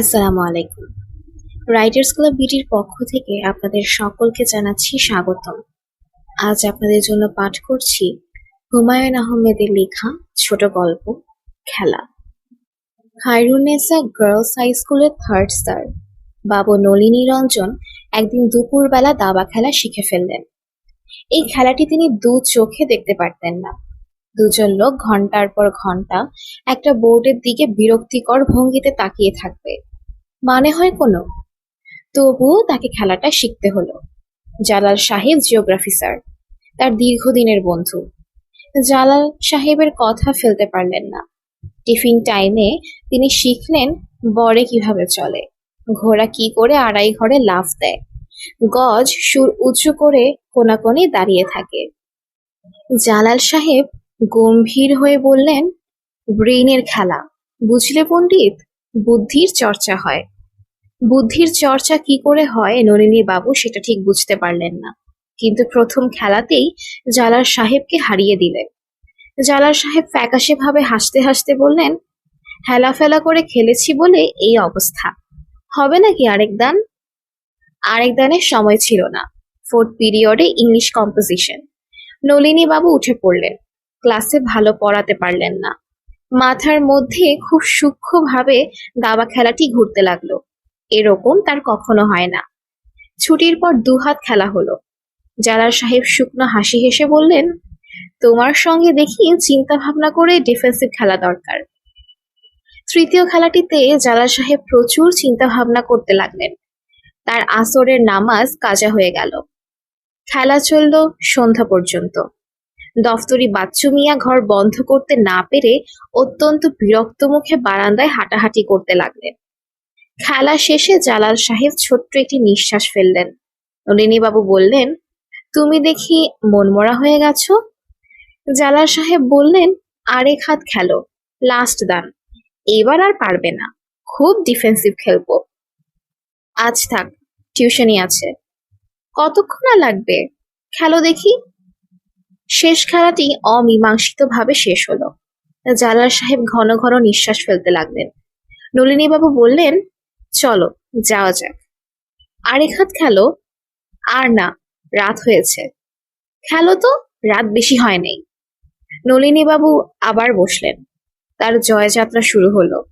আসসালামু আলাইকুম। Writers club বিটির পক্ষ থেকে আপনাদের সকলকে জানাচ্ছি স্বাগতম। আজ আপনাদের জন্য পাঠ করছি হুমায়ুন আহমেদের লেখা ছোট গল্প, খেলা। খায়রুন্নেসা গার্লস হাই স্কুলের থার্ড স্টার বাবু নলিনী রঞ্জন একদিন দুপুরবেলা দাবা খেলা শিখে ফেললেন। এই খেলাটি তিনি দু চোখে দেখতে পারতেন না। দুজন লোক ঘণ্টার পর ঘণ্টা একটা বোর্ডের দিকে বিরক্তিকর ভঙ্গিতে তাকিয়ে থাকবে। মানে হয় কোনো? তবুও তাকে খেলাটা শিখতে হলো। জালাল সাহেব জিওগ্রাফি স্যার, তার দীর্ঘদিনের বন্ধু। জালাল সাহেবের কথা ফেলতে পারলেন না। টিফিন টাইমে তিনি শিখলেন বরে কীভাবে চলে, ঘোড়া কি করে আড়াই ঘরে লাফ দেয়, গজ সুর উঁচু করে কোনাকোনি দাঁড়িয়ে থাকে। জালাল সাহেব গম্ভীর হয়ে বললেন ব্রেইনের খেলা। বুঝলে পণ্ডিত, বুদ্ধির চর্চা হয়। বুদ্ধির চর্চা কি করে হয় নলিনী বাবু সেটা ঠিক বুঝতে পারলেন না। কিন্তু প্রথম খেলাতেই জালাল সাহেবকে হারিয়ে দিলেন। জালাল সাহেব ফ্যাকাশে ভাবে হাসতে হাসতে বললেন, হেলা ফেলা করে খেলেছি বলে এই অবস্থা। হবে নাকি আরেক দান? আরেক দানের সময় ছিল না। ফোর্থ পিরিয়ডে ইংলিশ কম্পোজিশন। নলিনী বাবু উঠে পড়লেন। ক্লাসে ভালো পড়াতে পারলেন না। মাথার মধ্যে খুব সূক্ষ্মভাবে দাবা খেলাটি ঘুরতে লাগল। এরকম তার কখনো হয় না। ছুটির পর দুহাত খেলা হলো। জালাল সাহেব শুকনো হাসি হেসে বললেন, তোমার সঙ্গে দেখি চিন্তা ভাবনা করে ডিফেন্সিভ খেলা দরকার। তৃতীয় খেলাটিতে জালাল সাহেব প্রচুর চিন্তা ভাবনা করতে লাগলেন। তার আসরের নামাজ কাজা হয়ে গেল। খেলা চলল সন্ধ্যা পর্যন্ত। দফতরি বাচ্চু মিয়া ঘর বন্ধ করতে না পেরে অত্যন্ত বিরক্ত মুখে বারান্দায় হাঁটাহাঁটি করতে লাগলেন। খেলা শেষে জালাল সাহেব ছোট্ট একটি নিঃশ্বাস ফেললেন। নলিনীবাবু বললেন, তুমি দেখি মনমরা হয়ে গেছো? জালাল সাহেব বললেন, আরেক হাত খেলো লাস্ট দান। এবার আর পারবে না, খুব ডিফেন্সিভ খেলব। আজ থাক টিউশনই আছে। কতক্ষণ আর লাগবে? খেলো দেখি। শেষ খেলাটি অমীমাংসিত ভাবে শেষ হলো। জালাল সাহেব ঘন ঘন নিঃশ্বাস ফেলতে লাগলেন। নলিনীবাবু বললেন, চলো, যাওয়া যাক। আরেক হাত খেলো, আর না, রাত হয়েছে। খেলো তো, রাত বেশি হয় নাই। নলিনীবাবু আবার বসলেন। তার জয়যাত্রা শুরু হলো।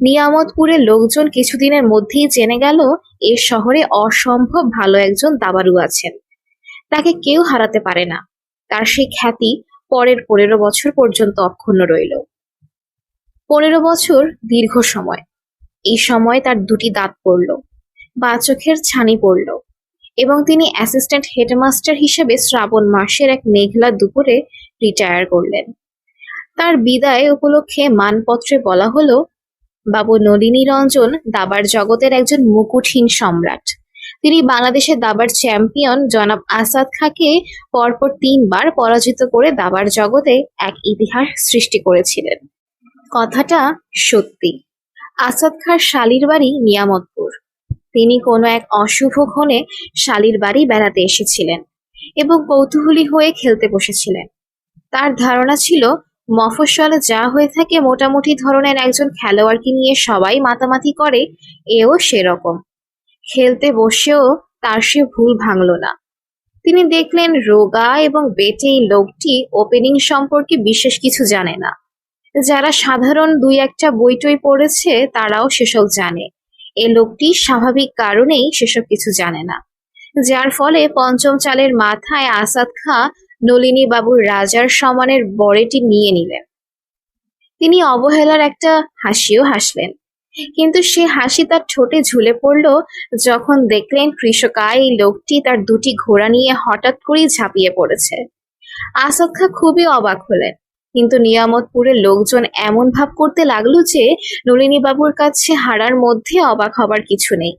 নিয়ামতপুরের লোকজন কিছুদিনের মধ্যেই জেনে গেল, এ শহরে অসম্ভব ভালো একজন দাবারু আছেন। তাকে কেউ হারাতে পারে না। তার সেই খ্যাতি পরের পনেরো বছর পর্যন্ত অক্ষুণ্ণ রইল। পনেরো বছর দীর্ঘ সময়। এই সময় তার দুটি দাঁত পড়ল, বা চোখের ছানি পড়ল, এবং তিনি অ্যাসিস্ট্যান্ট হেডমাস্টার হিসেবে শ্রাবণ মাসের এক মেঘলা দুপুরে রিটায়ার করলেন। তার বিদায় উপলক্ষে মানপত্রে বলা হলো, বাবু নলিনী রঞ্জন দাবার জগতের একজন মুকুটহীন সম্রাট। তিনি বাংলাদেশের দাবার চ্যাম্পিয়ন জনাব আসাদ খাঁকে পরপর তিনবার পরাজিত করে দাবার জগতে এক ইতিহাস সৃষ্টি করেছিলেন। কথাটা সত্যি। আসাদ খাঁর শালির বাড়ি নিয়ামতপুর। তিনি কোনো এক অশুভ ক্ষণে শালির বাড়ি বেড়াতে এসেছিলেন এবং কৌতূহলী হয়ে খেলতে বসেছিলেন। তার ধারণা ছিল, মফস্বলে যা হয়ে থাকে মোটামুটি ধরনের একজন খেলোয়াড়কে নিয়ে সবাই মাতামাতি করে, এও সেরকম। খেলতে বসেও তার সে ভুল ভাঙল না। তিনি দেখলেন রোগা এবং বেটে এই লোকটি ওপেনিং সম্পর্কে বিশেষ কিছু জানে না। যারা সাধারণ দুই একটা বইটই পড়েছে, তারাও সেসব জানে। এ লোকটি স্বাভাবিক কারণেই সেসব কিছু জানে না। যার ফলে পঞ্চম চালের মাথায় আসাদ খাঁ নলিনী বাবুর রাজার সমানের বরেটি নিয়ে নিলেন। তিনি অবহেলার একটা হাসিও হাসলেন। কিন্তু সে হাসি তার ঠোঁটে ঝুলে পড়ল যখন দেখলেন কৃষকায় এই লোকটি তার দুটি ঘোড়া নিয়ে হঠাৎ করেই ঝাঁপিয়ে পড়েছে। আসাদ খাঁ খুবই অবাক হলেন, কিন্তু নিয়ামতপুরের লোকজন এমন ভাব করতে লাগল যে নলিনী বাবুর কাছে হারার মধ্যে অবাক হবার কিছু নেই।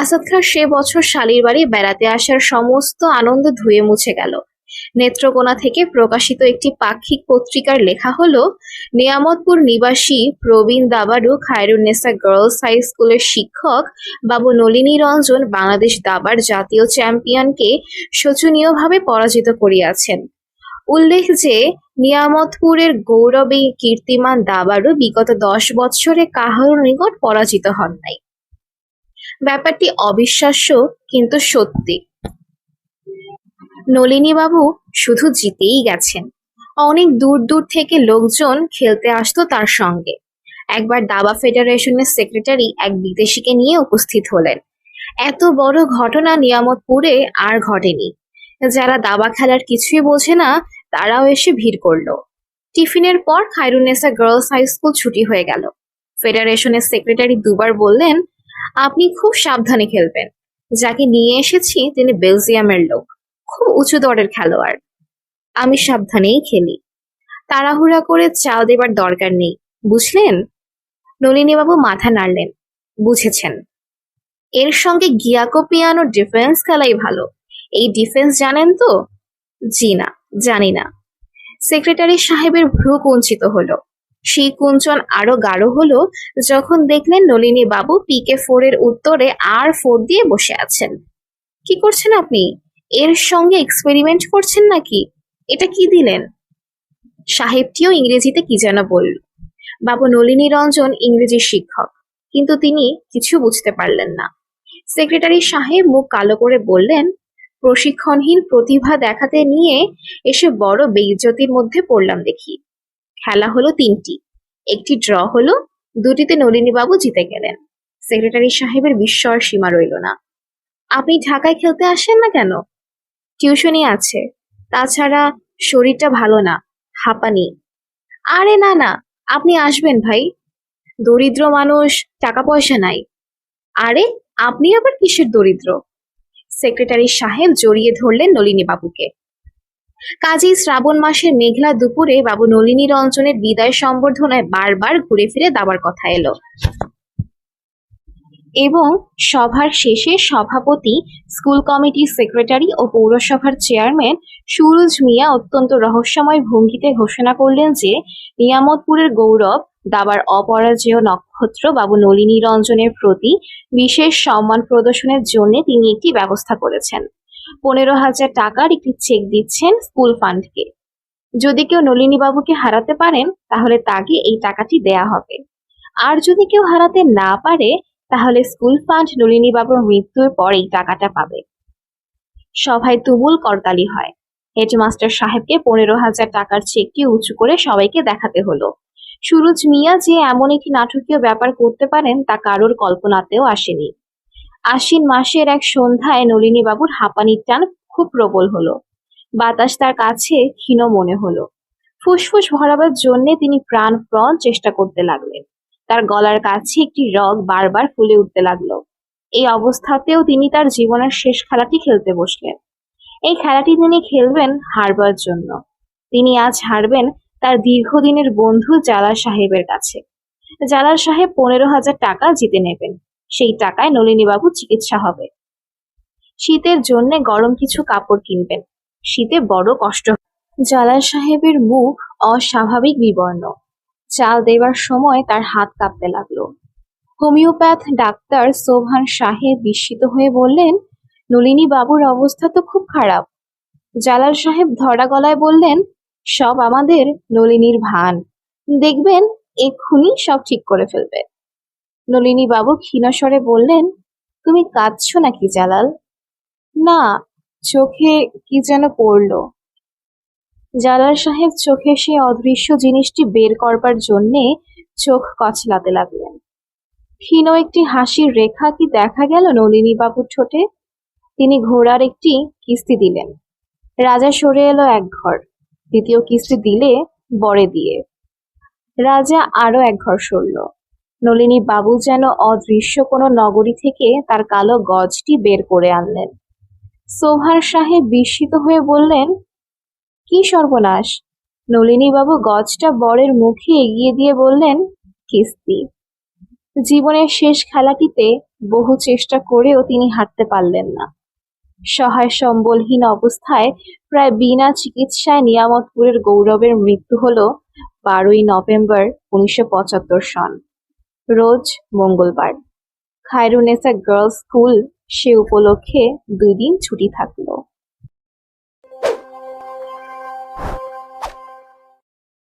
আসাদ খাঁ সে বছর শালির বাড়ি বেড়াতে আসার সমস্ত আনন্দ ধুয়ে মুছে গেল। নেত্রকোনা থেকে প্রকাশিত একটি পাক্ষিক পত্রিকার লেখা হলো, নিয়ামতপুর নিবাসী প্রবীণ দাবারু খায়রুন্নেসা গার্লস হাই স্কুলের শিক্ষক বাবু নলিনী রঞ্জন বাংলাদেশ দাবার জাতীয় চ্যাম্পিয়নকে শোচনীয়ভাবে পরাজিত করিয়াছেন। উল্লেখ যে, নিয়ামতপুরের গৌরবে কীর্তিমান দাবারও বিগত দশ বৎসরে কাহারও নিকট পরাজিত হন নাই। ব্যাপারটি অবিশ্বাস্য, কিন্তু সত্যি। নলিনীবাবু শুধু জিতেই গেছেন। অনেক দূর দূর থেকে লোকজন খেলতে আসতো তার সঙ্গে। একবার দাবা ফেডারেশনের সেক্রেটারি এক বিদেশিকে নিয়ে উপস্থিত হলেন। এত বড় ঘটনা নিয়ামতপুরে আর ঘটেনি। যারা দাবা খেলার কিছুই বোঝে না, তারাও এসে ভিড় করল। টিফিনের পর খায়রুন্নেসা গার্লস হাই স্কুল ছুটি হয়ে গেল। ফেডারেশনের সেক্রেটারি দুবার বললেন, আপনি খুব সাবধানে খেলবেন। যাকে নিয়ে এসেছি, তিনি বেলজিয়ামের লোক। খুব উঁচু দরের খেলোয়াড়। আমি সাবধানেই খেলি। তাড়াহুড়া করে চাল দেবার দরকার নেই, বুঝলেন? নলিনীবাবু মাথা নাড়লেন, বুঝেছেন। এর সঙ্গে গিয়াকো পিয়ানো ডিফেন্স খেলাই ভালো। এই ডিফেন্স জানেন তো? জি না, জানি না। সেক্রেটারি সাহেবের ভ্রু কুঞ্চিত হলো। সেই কুঞ্চন আরও গাঢ় হলো যখন দেখলেন নলিনী বাবু পিকে ফোর এর উত্তরে আর ফোর দিয়ে বসে আছেন। কি করছেন আপনি? এর সঙ্গে এক্সপেরিমেন্ট করছেন নাকি? এটা কি দিলেন? সাহেবটিও ইংরেজিতে কি যেন বলল। বাবু নলিনী রঞ্জন ইংরেজি শিক্ষক, কিন্তু তিনি কিছু বুঝতে পারলেন না। সেক্রেটারি সাহেব মুখ কালো করে বললেন, প্রশিক্ষণহীন প্রতিভা দেখাতে নিয়ে এসে বড় বেইজ্জতির মধ্যে পড়লাম দেখি। খেলা হলো তিনটি, একটি ড্র হলো, দুটিতে নলিনীবাবু জিতে গেলেন। সেক্রেটারি সাহেবের বিস্ময়ের সীমা রইল না। আপনি ঢাকায় খেলতে আসেন না কেন? টিউশনি আছে। তাছাড়া শরীরটা ভালো না, হাঁপানি। আরে না না, আপনি আসবেন ভাই। দরিদ্র মানুষ টাকা পয়সা নাই। আরে, আপনি আবার কিসের দরিদ্র? সেক্রেটারি সাহেব জড়িয়ে ধরলেন নলিনী বাবুকে। কাজেই শ্রাবণ মাসের মেঘলা দুপুরে বাবু নলিনী রঞ্জনের বিদায় সম্বর্ধনায় বারবার ঘুরে ফিরে দাবার কথা এলো। এবং সভার শেষে সভাপতি, স্কুল কমিটির সেক্রেটারি ও পৌরসভার চেয়ারম্যান সুরজ মিয়া অত্যন্ত রহস্যময় ভঙ্গিতে ঘোষণা করলেন যে, নিয়ামতপুরের গৌরব, দাবার অপরাজেয় নক্ষত্র বাবু নলিনী রঞ্জনের প্রতি বিশেষ সম্মান প্রদর্শনের জন্য তিনি একটি ব্যবস্থা করেছেন। পনেরো হাজার টাকার একটি চেক দিচ্ছেন স্কুল ফান্ডকে। যদি কেউ নলিনী বাবুকে হারাতে পারেন, তাহলে তাকে এই টাকাটি দেয়া হবে। আর যদি কেউ হারাতে না পারে তাহলে স্কুল ফান্ড নলিনী বাবুর মৃত্যুর পর এই টাকাটা পাবে। সভায় তুমুল করতালি হয়। হেডমাস্টার সাহেবকে পনেরো হাজার টাকার চেকটি উঁচু করে সবাইকে দেখাতে হলো। সুরজ মিয়া যে এমন একটি নাটকীয় ব্যাপার করতে পারেন তা কারোর কল্পনাতেও আসেনি। আশ্বিন মাসের এক সন্ধ্যায় নলিনী বাবুর হাঁপানির টান খুব প্রবল হলো। বাতাস তার কাছে ক্ষীণ মনে হলো। ফুসফুস ভরাবার জন্যে তিনি প্রাণপ্রণ চেষ্টা করতে লাগলেন। তার গলার কাছে একটি রগ বারবার ফুলে উঠতে লাগল। এই অবস্থাতেও তিনি তার জীবনের শেষ খেলাটি খেলতে বসলেন। এই খেলাটি তিনি খেলবেন হারবার জন্য। তিনি আজ হারবেন তার দীর্ঘদিনের বন্ধু জালাল সাহেবের কাছে। জালাল সাহেব পনেরো হাজার টাকা জিতে নেবেন। সেই টাকায় নলিনীবাবু চিকিৎসা হবে। শীতের জন্য গরম কিছু কাপড় কিনবেন। শীতে বড় কষ্ট। জালাল সাহেবের মুখ অস্বাভাবিক বিবর্ণ। চাল দেবার সময় তার হাত কাঁপতে লাগল। হোমিওপ্যাথ ডাক্তার সোভান সাহেব বিস্মিত হয়ে বললেন, নলিনী বাবুর অবস্থা তো খুব খারাপ। জালাল সাহেব ধরা গলায় বললেন, সব আমাদের নলিনীর ভান। দেখবেন এক্ষুনি সব ঠিক করে ফেলবে। নলিনী বাবু ক্ষীণস্বরে বললেন, তুমি কাঁদছো নাকি জালাল? না, চোখে কি যেন পড়ল। জালাল সাহেব চোখে সেই অদৃশ্য জিনিসটি বের করবার জন্যে চোখ কচলাতে লাগলেন। ক্ষীণ একটি হাসির রেখা কি দেখা গেল নলিনী বাবুর ঠোঁটে? তিনি ঘোড়ার একটি কিস্তি দিলেন। রাজা সরে এলো এক ঘর, দ্বিতীয় কিস্তি দিলে বরে দিয়ে। রাজা আরও এক ঘর সরল। নলিনী বাবু যেন অদৃশ্য কোনো নগরী থেকে তার কালো গজটি বের করে আনলেন। সোভার সাহেব বিস্মিত হয়ে বললেন কি সর্বনাশ? নলিনীবাবু গজটা বরের মুখে এগিয়ে দিয়ে বললেন, কিস্তি। জীবনের শেষ খেলাটিতে বহু চেষ্টা করেও তিনি হাঁটতে পারলেন না। সহায় সম্বলহীন অবস্থায় প্রায় বিনা চিকিৎসায় নিয়ামতপুরের গৌরবের মৃত্যু হল বারোই নভেম্বর উনিশশো পঁচাত্তর সন, রোজ মঙ্গলবার। খায়রুনেসা গার্লস স্কুল সে উপলক্ষে দুই দিন ছুটি থাকল।